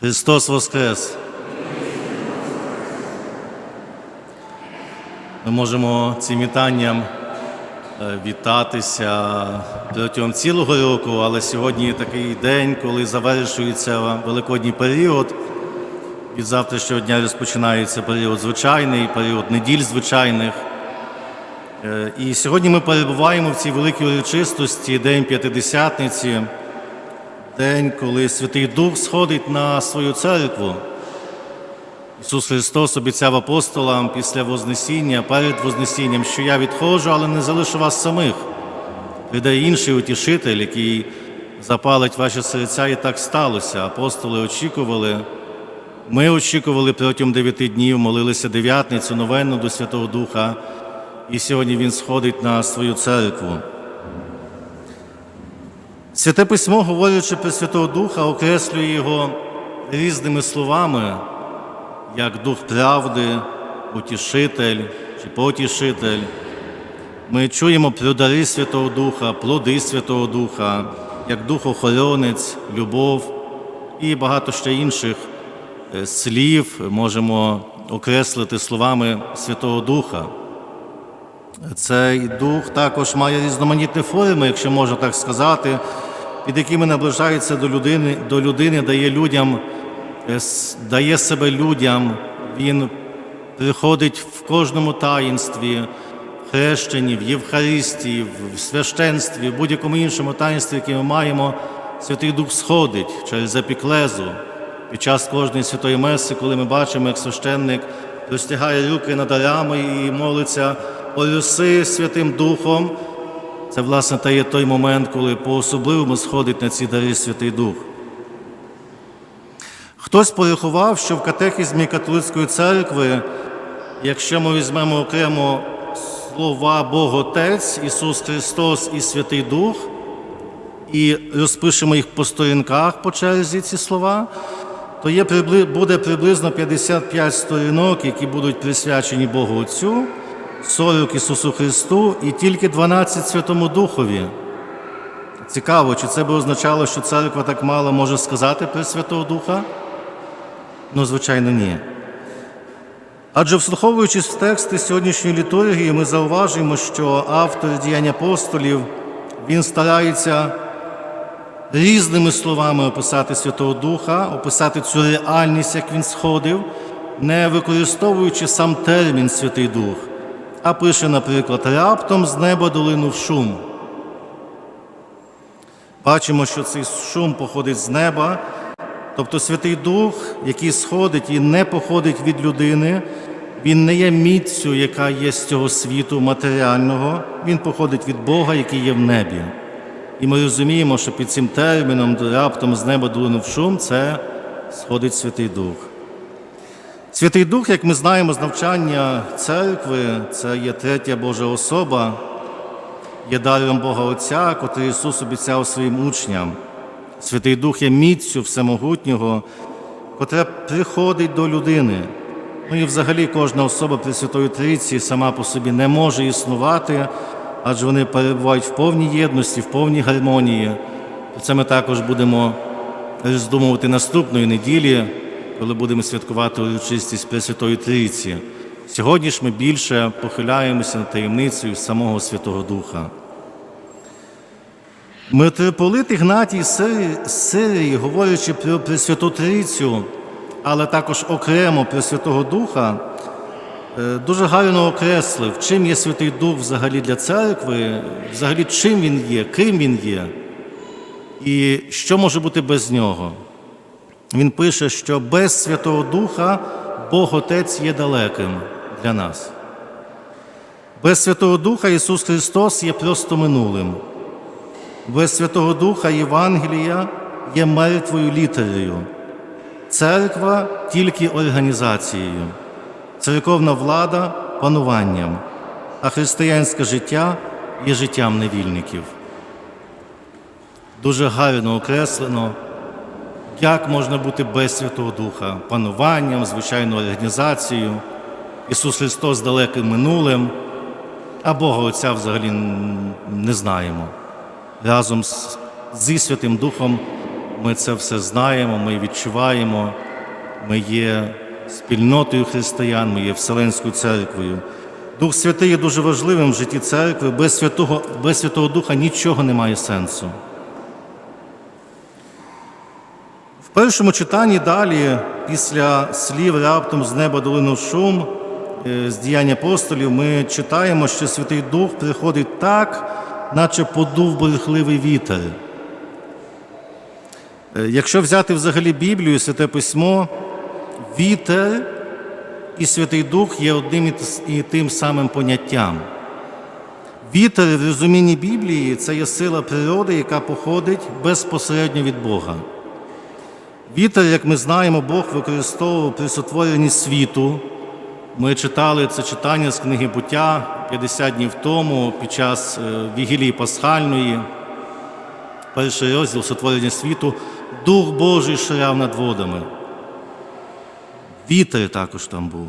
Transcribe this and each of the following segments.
Христос Воскрес! Ми можемо цим вітанням е, вітатися протягом цілого року, але сьогодні такий день, коли завершується великодній період. Від завтрашнього дня розпочинається період звичайний, період неділь звичайних. Е, І сьогодні ми перебуваємо в цій великій урочистості, День П'ятидесятниці, день, коли Святий Дух сходить на свою церкву. Ісус Христос обіцяв апостолам після Вознесіння, перед Вознесінням, що я відходжу, але не залишу вас самих. Прийде інший утішитель, який запалить ваші серця, і так сталося. Апостоли очікували. Ми очікували протягом дев'яти днів, молилися дев'ятницю, новенну до Святого Духа, і сьогодні Він сходить на свою церкву. Святе письмо, говорячи про Святого Духа, окреслює його різними словами, як дух правди, утішитель чи потішитель. Ми чуємо про дари Святого Духа, плоди Святого Духа, як дух охоронець, любов і багато ще інших е, слів можемо окреслити словами Святого Духа. Цей дух також має різноманітні форми, якщо можна так сказати, під якими наближається до людини, до людини дає людям, е, дає себе людям. Він приходить в кожному таїнстві, в хрещенні, в Євхаристії, в священстві, в будь-якому іншому таїнстві, яке ми маємо, Святий Дух сходить через епіклезу. Під час кожної святої меси, коли ми бачимо, як священник простягає руки над дарами і молиться «Орюси Святим Духом, це, власне, та є той момент, коли по-особливому сходить на ці дари Святий Дух. Хтось порахував, що в катехізмі католицької церкви, якщо ми візьмемо окремо слова Бог Отець, Ісус Христос і Святий Дух, і розпишемо їх по сторінках по черзі ці слова, то є, буде приблизно 55 сторінок, які будуть присвячені Богу Отцю, 40 Ісусу Христу і тільки 12 Святому Духові. Цікаво, чи це би означало, що церква так мало може сказати про Святого Духа? Ну, звичайно, ні. Адже вслуховуючись в тексти сьогоднішньої літургії, ми зауважуємо, що автор діянь апостолів він старається різними словами описати Святого Духа, описати цю реальність, як він сходив, не використовуючи сам термін Святий Дух, а пише, наприклад, раптом з неба долинув шум. Бачимо, що цей шум походить з неба, тобто Святий Дух, який сходить і не походить від людини, він не є міцю, яка є з цього світу матеріального, він походить від Бога, який є в небі. І ми розуміємо, що під цим терміном раптом з неба долинув шум, це сходить Святий Дух. Святий Дух, як ми знаємо з навчання церкви, це є третя Божа особа, є даром Бога Отця, котрий Ісус обіцяв своїм учням. Святий Дух є міцю всемогутнього, котра приходить до людини. Ну і взагалі кожна особа при Святої Трійці сама по собі не може існувати, адже вони перебувають в повній єдності, в повній гармонії. Про це ми також будемо роздумувати наступної неділі, коли будемо святкувати урочистість Пресвятої Трійці. Сьогодні ж ми більше похиляємося над таємницею самого Святого Духа. Митрополит Ігнатій з Сирії- Сирії, говорячи про Пресвяту Трійцю, але також окремо про Святого Духа, е, дуже гарно окреслив, чим є Святий Дух взагалі для церкви, взагалі чим він є, ким він є, і що може бути без нього. Він пише, що без Святого Духа Бог Отець є далеким для нас. Без Святого Духа Ісус Христос є просто минулим. Без Святого Духа Євангелія є мертвою літерою. Церква тільки організацією, церковна влада пануванням, а християнське життя є життям невільників. Дуже гарно окреслено, як можна бути без Святого Духа, пануванням, звичайно, організацією. Ісус Христос далеким минулим, а Бога Отця взагалі не знаємо. Разом з, зі Святим Духом ми це все знаємо, ми відчуваємо, ми є спільнотою християн, ми є Вселенською церквою. Дух Святий є дуже важливим в житті церкви. Без Святого, без Святого Духа нічого не має сенсу. В першому читанні далі, після слів раптом з неба долинув шум е, з діяння апостолів, ми читаємо, що Святий Дух приходить так, наче подув бурхливий вітер. Е, Якщо взяти взагалі Біблію, Святе Письмо, вітер і Святий Дух є одним і тим самим поняттям. Вітер в розумінні Біблії це є сила природи, яка походить безпосередньо від Бога. Вітер, як ми знаємо, Бог використовував при сотворенні світу. Ми читали це читання з книги буття 50 днів тому під час е, вігілії Пасхальної, перший розділ сотворення світу. Дух Божий ширяв над водами. Вітер також там був.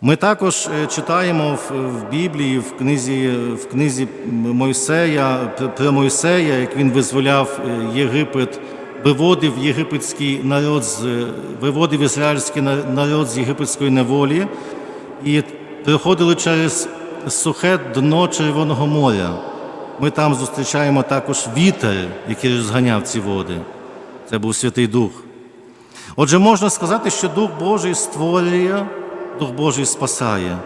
Ми також е, читаємо в, Біблії, в книзі, в книзі Мойсея, про- про Мойсея, як він визволяв е, Єгипет, виводив єгипетський народ, з, е, виводив ізраїльський народ з єгипетської неволі і проходили через сухе дно Червоного моря. Ми там зустрічаємо також вітер, який розганяв ці води. Це був Святий Дух. Отже, можна сказати, що Дух Божий створює, Дух Божий спасає.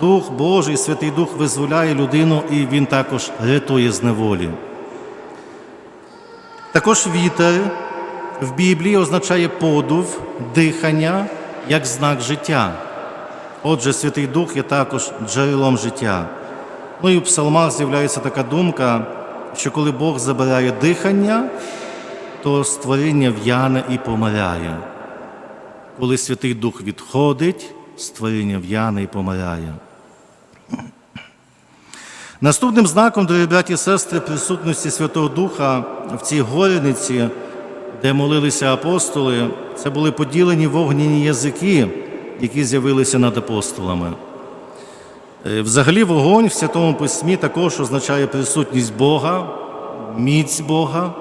Дух Божий, Святий Дух визволяє людину і Він також рятує з неволі. Також вітер в Біблії означає подув, дихання як знак життя. Отже, Святий Дух є також джерелом життя. Ну і в псалмах з'являється така думка, що коли Бог забирає дихання, то створіння в'яне і помирає. Коли Святий Дух відходить, створіння в'яне і помирає. Наступним знаком, дорогі браті і сестри, присутності Святого Духа в цій горниці, де молилися апостоли, це були поділені вогняні язики, які з'явилися над апостолами. Е, Взагалі, вогонь в Святому Письмі також означає присутність Бога, міць Бога.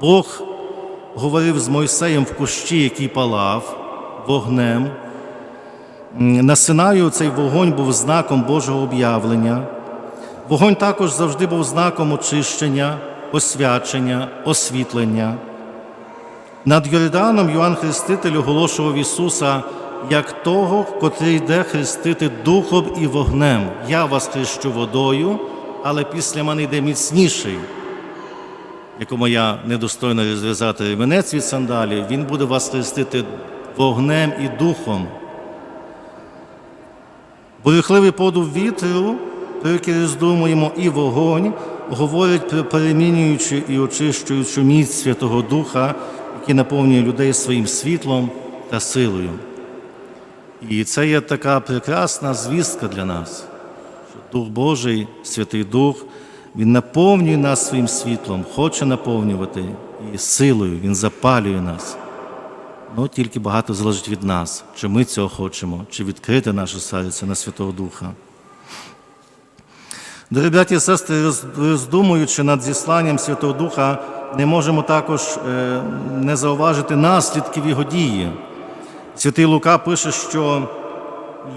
Бог говорив з Мойсеєм в кущі, який палав вогнем. На Синаю цей вогонь був знаком Божого об'явлення. Вогонь також завжди був знаком очищення, освячення, освітлення. Над Йорданом Йоанн Хреститель оголошував Ісуса як того, котрий йде хрестити духом і вогнем. Я вас хрещу водою, але після мене йде міцніший, якому я недостойно розв'язати ремінець від сандалів, він буде вас хрестити вогнем і духом. Бурхливий подув вітру, який роздумуємо, і вогонь говорять про перемінюючу і очищуючу міць Святого Духа, який наповнює людей своїм світлом та силою. І це є така прекрасна звістка для нас, що Дух Божий, Святий Дух, Він наповнює нас своїм світлом, хоче наповнювати і силою, Він запалює нас. Ну, тільки багато залежить від нас, чи ми цього хочемо, чи відкрити наше серце на Святого Духа. Дорогі браті і сестри, роздумуючи над зісланням Святого Духа, не можемо також е, не зауважити наслідків його дії. Святий Лука пише, що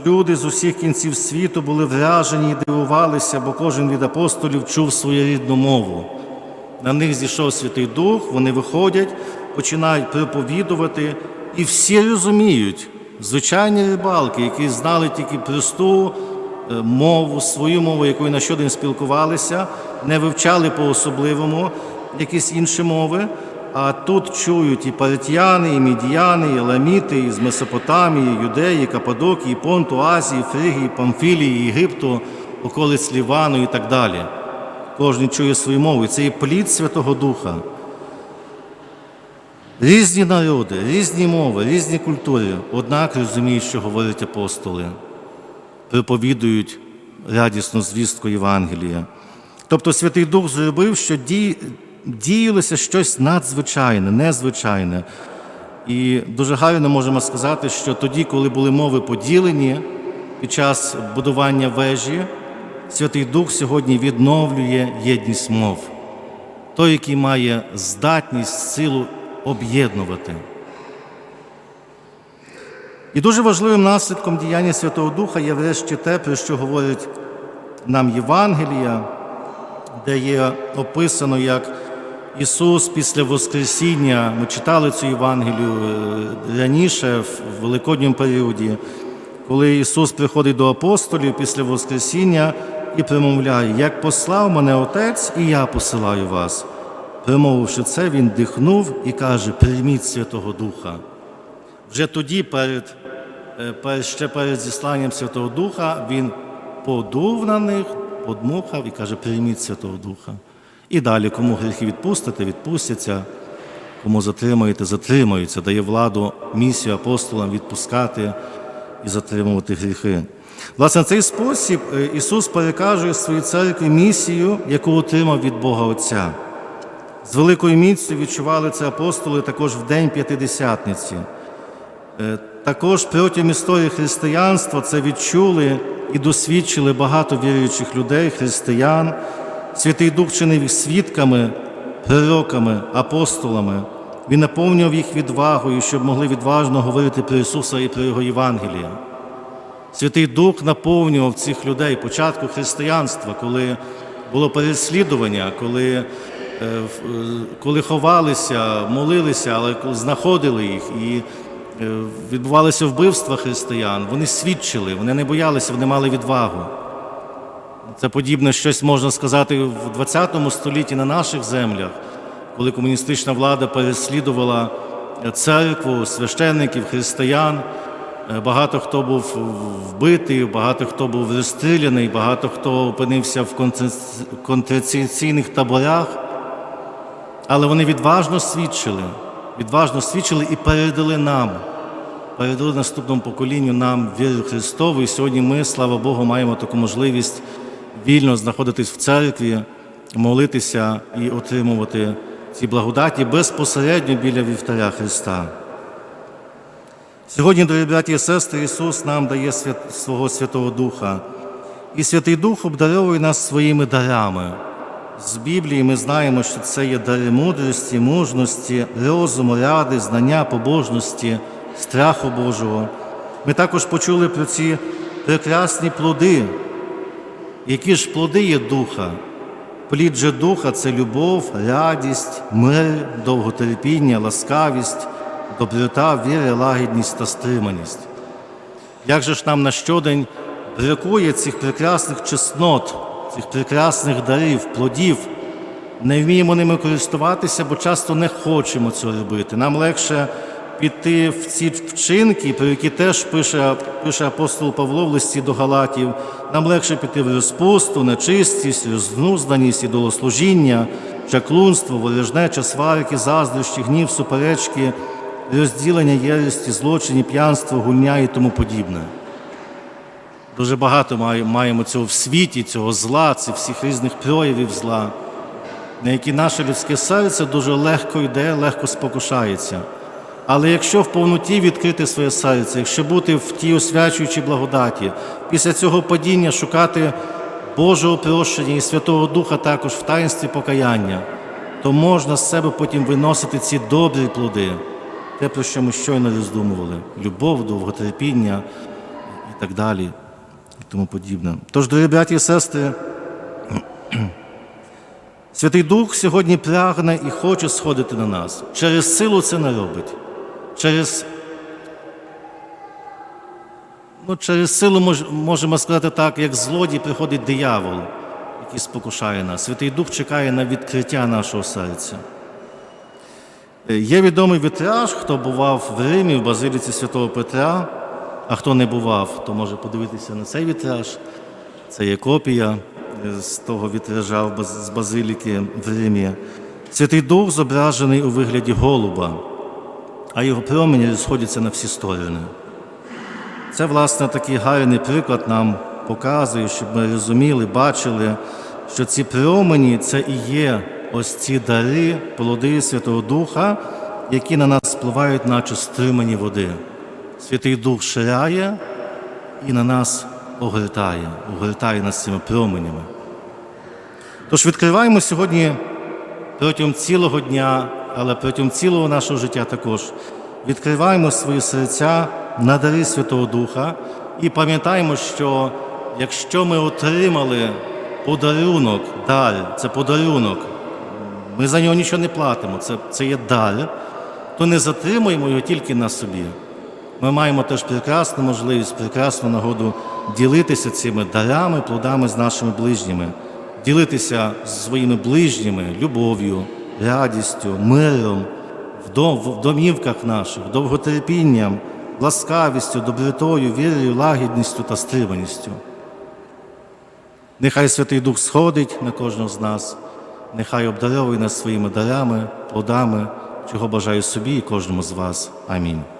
люди з усіх кінців світу були вражені і дивувалися, бо кожен від апостолів чув свою рідну мову. На них зійшов Святий Дух, вони виходять, починають проповідувати, і всі розуміють, звичайні рибалки, які знали тільки просту мову, свою мову, якою на щодень спілкувалися, не вивчали по-особливому якісь інші мови. А тут чують і паритяни, і мідіяни, і ламіти, і з Месопотамії, і Юдеї, і Кападокії, Понту, Азії, Фригії, Памфілії, Єгипту, околиць Лівану і так далі. Кожен чує свою мову. І це є плід Святого Духа. Різні народи, різні мови, різні культури, однак розуміють, що говорять апостоли, проповідують радісну звістку Євангелія. Тобто Святий Дух зробив, що діялося щось надзвичайне, незвичайне. І дуже гарно можемо сказати, що тоді, коли були мови поділені під час будування вежі, Святий Дух сьогодні відновлює єдність мов. той, який має здатність, силу об'єднувати. І дуже важливим наслідком діяння Святого Духа є врешті те, про що говорить нам Євангелія, де є описано, як Ісус після Воскресіння, ми читали цю Євангелію е, раніше, в великодньому періоді, коли Ісус приходить до апостолів після Воскресіння і промовляє, як послав мене Отець, і я посилаю вас. Промовивши це, Він дихнув і каже: прийміть Святого Духа. Вже тоді, перед- ще перед зісланням Святого Духа, він подув на них, подмухав і каже: прийміть Святого Духа. І далі, кому гріхи відпустите, відпустяться, кому затримаєте, затримаються, дає владу місію апостолам відпускати і затримувати гріхи. Власне, цей спосіб е, Ісус перекажує своїй церкві місію, яку отримав від Бога Отця. З великою міцю відчували це апостоли також в День П'ятидесятниці. Також протягом історії християнства це відчули і досвідчили багато віруючих людей, християн. Святий Дух чинив їх свідками, пророками, апостолами. Він наповнював їх відвагою, щоб могли відважно говорити про Ісуса і про Його Євангелія. Святий Дух наповнював цих людей початку християнства, коли було переслідування, коли, е, е, коли ховалися, молилися, але знаходили їх і відбувалися вбивства християн. Вони свідчили, вони не боялися, вони мали відвагу. Це подібне щось можна сказати в 20 столітті на наших землях, коли комуністична влада переслідувала церкву, священників, християн. Е, Багато хто був вбитий, багато хто був розстріляний, багато хто опинився в концентр- концентраційних таборах. Але вони відважно свідчили, відважно свідчили і передали нам, передали наступному поколінню нам віру Христову. І сьогодні ми, слава Богу, маємо таку можливість вільно знаходитись в церкві, молитися і отримувати ці благодаті безпосередньо біля вівтаря Христа. Сьогодні, дорогі браті і сестри, Ісус нам дає свят... свого Святого Духа. І Святий Дух обдаровує нас своїми дарами. З Біблії ми знаємо, що це є дари мудрості, мужності, розуму, ради, знання, побожності, страху Божого. Ми також почули про ці прекрасні плоди. Які ж плоди є духа? Плід же духа це любов, радість, мир, довготерпіння, ласкавість, доброта, віра, лагідність та стриманість. Як же ж нам на щодень бракує цих прекрасних чеснот, цих прекрасних дарів, плодів, не вміємо ними користуватися, бо часто не хочемо цього робити. Нам легше піти в ці вчинки, про які теж пише, пише апостол Павло в листі до Галатів. Нам легше піти в розпусту, нечистість, рознузданість, ідолослужіння, чаклунство, ворожнеча, сварки, заздрощі, гнів, суперечки, розділення єресті, злочині, п'янство, гульня і тому подібне. Дуже багато маємо цього в світі, цього зла, цих всіх різних проявів зла, на які наше людське серце дуже легко йде, легко спокушається. Але якщо в повноті відкрити своє серце, якщо бути в тій освячуючій благодаті, після цього падіння шукати Божого прощення і Святого Духа також в таїнстві покаяння, то можна з себе потім виносити ці добрі плоди, те, про що ми щойно роздумували: любов, довготерпіння і так далі, і тому подібне. Тож, дорогі браті і сестри, Святий Дух сьогодні прагне і хоче сходити на нас. Через силу це не робить. Через, ну, через силу мож, можемо сказати так, як злодій приходить диявол, який спокушає нас. Святий Дух чекає на відкриття нашого серця. Е, Є відомий вітраж, хто бував в Римі, в Базиліці Святого Петра, а хто не бував, то може подивитися на цей вітраж. Це є копія з того вітража з базиліки в Римі. Святий Дух зображений у вигляді голуба, а його промені розходяться на всі сторони. Це, власне, такий гарний приклад нам показує, щоб ми розуміли, бачили, що ці промені це і є ось ці дари, плоди Святого Духа, які на нас спливають, наче стримані води. Святий Дух ширяє і на нас огортає, огортає нас цими променями. Тож відкриваємо сьогодні протягом цілого дня, але протягом цілого нашого життя також відкриваємо свої серця на дари Святого Духа і пам'ятаємо, що якщо ми отримали подарунок, дар, це подарунок, ми за нього нічого не платимо, це, це є дар, то не затримуємо його тільки на собі. Ми маємо теж прекрасну можливість, прекрасну нагоду ділитися цими дарами, плодами з нашими ближніми, ділитися своїми ближніми любов'ю, радістю, миром, в домівках наших, довготерпінням, ласкавістю, добротою, вірою, лагідністю та стриманістю. Нехай Святий Дух сходить на кожного з нас, нехай обдаровує нас своїми дарами, плодами, чого бажаю собі і кожному з вас. Амінь.